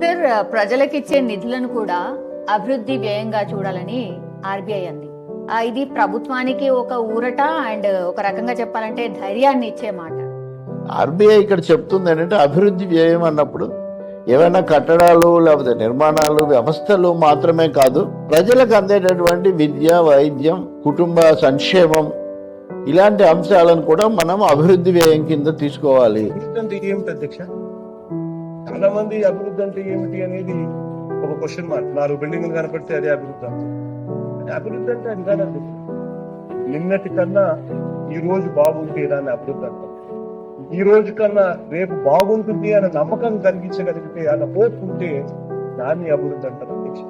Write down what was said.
Sir ప్రజలకు ఇచ్చే నిధులను కూడా అభివృద్ధి వ్యయంగా చూడాలని ఆర్బీఐ అంది. ఆ, ఇది ప్రభుత్వానికి ఒక ఊరట అండ్ ఒక రకంగా చెప్పాలంటే ధైర్యాన్ని ఇచ్చే మాట. ఆర్బీఐ ఇక్కడ చెప్తుంది ఏంటంటే అభివృద్ధి వ్యయం అన్నప్పుడు ఏవైనా కట్టడాలు లేకపోతే నిర్మాణాలు వ్యవస్థలు మాత్రమే కాదు ప్రజలకు అందేటటువంటి విద్య వైద్యం కుటుంబ సంక్షేమం ఇలాంటి అంశాలను కూడా మనం అభివృద్ధి వ్యయం కింద తీసుకోవాలి. చాలా మంది అభివృద్ధి అంటే ఏమిటి అనేది ఒక క్వశ్చన్ మార్క్ నాలుగు బిల్డింగ్లు కనపడితే అదే అభివృద్ధి అంటే అభివృద్ధి అంటే అది కాదండి నిన్నటి కన్నా ఈ రోజు బాగుంటే దాన్ని అభివృద్ధి అంటాం ఈ రోజు కన్నా రేపు బాగుంటుంది అన్న నమ్మకం కలిగించగలిగితే అన్న హోప్ ఉంటే దాన్ని అభివృద్ధి అంటారు అధ్యక్ష